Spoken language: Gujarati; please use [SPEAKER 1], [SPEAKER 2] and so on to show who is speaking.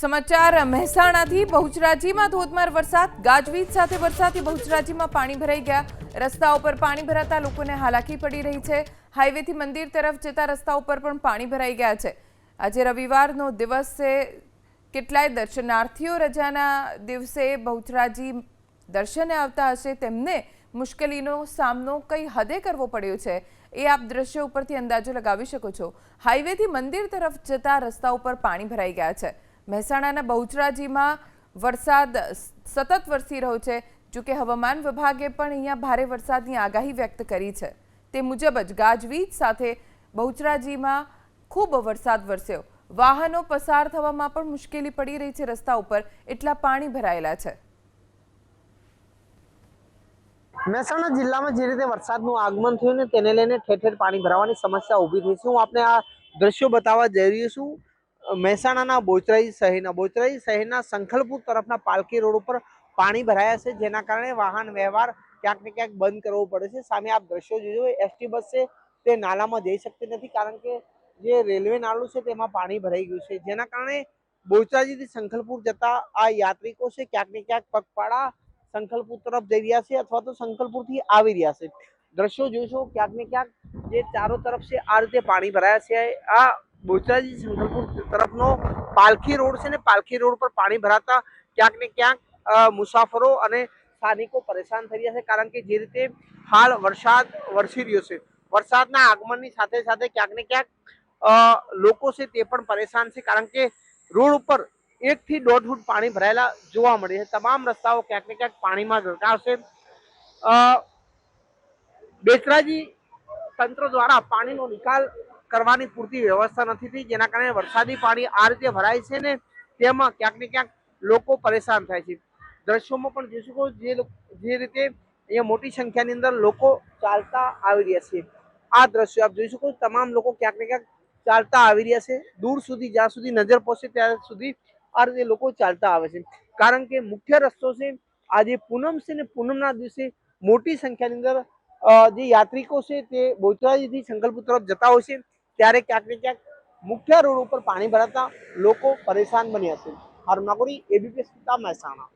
[SPEAKER 1] સમાચાર, મહેસાણાથી બહુચરાજીમાં ધોધમાર વરસાદ, ગાજવીજ સાથે વરસાદથી બહુચરાજીમાં પાણી ભરાઈ ગયા. રસ્તા ઉપર પાણી ભરાતા લોકોને હાલાકી પડી રહી છે. હાઈવેથી મંદિર તરફ જતા રસ્તા ઉપર પણ પાણી ભરાઈ ગયા છે. આજે રવિવારનો દિવસ છે કેટલાય દર્શનાર્થીઓ રજાના દિવસે બહુચરાજી દર્શને આવતા હશે તેમને મુશ્કેલીનો સામનો કઈ હદે કરવો પડ્યો છે એ આપ દ્રશ્ય ઉપરથી અંદાજો લગાવી શકો છો. હાઈવેથી મંદિર તરફ જતા રસ્તા ઉપર પાણી ભરાઈ ગયા છે. મહેસાણાના બહુચરાજીમાં વરસાદ સતત વરસી રહ્યો છે. જોકે હવામાન વિભાગે પણ અહીંયા ભારે વરસાદની આગાહી વ્યક્ત કરી છે. તે મુજબ જ ગાજવીજ સાથે બહુચરાજીમાં ખૂબ વરસાદ વરસ્યો. વાહનો પસાર થવામાં પણ મુશ્કેલી પડી રહી છે રસ્તા ઉપર. એટલા પાણી ભરાયેલા છે.
[SPEAKER 2] મહેસાણા જિલ્લામાં જે રીતે વરસાદનું આગમન થયું ને તેને લઈને ઠેર ઠેર પાણી ભરાવાની સમસ્યા ઊભી થઈ છે. હું આપણે આ દ્રશ્યો બતાવવા જઈ રહ્યો છું. મહેસાણાના બોચરાઈ શહેરના બોચરાઈ શહેરના સંખલપુર તરફના પાલકી રોડ ઉપર પાણી ભરાયા છે, જેના કારણે વાહન વ્યવહાર ક્યાંક ને ક્યાંક બંધ કરવો પડે છે. સામે આપ દ્રશ્યો જોજો એસટી બસ છે તે નાલામાં જઈ શકતી નથી, કારણ કે જે રેલવે નાળું છે તેમાં પાણી ભરાઈ ગયું છે. જેના કારણે બોચરાજીથી સંખલપુર જતા આ યાત્રિકો છે ક્યાંક ને ક્યાંક પગપાળા સંખલપુર તરફ જઈ રહ્યા છે અથવા તો સંખલપુરથી આવી રહ્યા છે. દ્રશ્યો જોઈશો ક્યાંક ને ક્યાંક જે ચારો તરફ છે, આ રીતે પાણી ભરાયા છે. આ બોચરાજી સંખલપુર તરફનો પાલખી રોડ છે ને પાલખી રોડ પર પાણી ભરાતા ક્યાંક ને ક્યાંક મુસાફરો અને સ્થાનિકો પરેશાન થઈ રહ્યા છે કારણ કે જે રીતે હાલ વરસાદ વરસી રહ્યો છે. વરસાદના આગમનની સાથે સાથે ક્યાંક ને ક્યાંક લોકો છે તે પણ પરેશાન છે કારણ કે રોડ ઉપર એકથી દોઢ ફૂટ પાણી ભરાયેલા જોવા મળે છે. તમામ રસ્તાઓ ક્યાંક ને ક્યાંક પાણીમાં ગરકાવશે. બેચરાજી તંત્ર દ્વારા પાણીનો નિકાલ કરવાની પૂરતી વ્યવસ્થા નથી થઈ, જેના કારણે વરસાદી પાણી આ રીતે ભરાય છે ને, તેમાં ક્યાંક ને ક્યાંક લોકો પરેશાન થાય છે. દ્રશ્યોમાં પણ જોઈ શકો જે જે રીતે અહીંયા મોટી સંખ્યાની અંદર લોકો ચાલતા આવી રહ્યા છે. આ દ્રશ્યો આપ જોઈ શકો તમામ લોકો ક્યાંક ને ક્યાંક ચાલતા આવી રહ્યા છે. દૂર સુધી, જ્યાં સુધી નજર પહોંચે ત્યાં સુધી આ રીતે લોકો ચાલતા આવે છે. કારણ કે મુખ્ય રસ્તો છે, આજે પૂનમ છે ને પૂનમના દિવસે મોટી સંખ્યાની અંદર જે યાત્રિકો છે તે બોચરાજીથી સંકલ્પ તરફ જતા હોય છે. ત્યારે ક્યાંક ને ક્યાંક મુખ્ય રોડ ઉપર પાણી ભરાતા લોકો પરેશાન બન્યા છે. હારું, નાગોરી એબીપી મહેસાણા.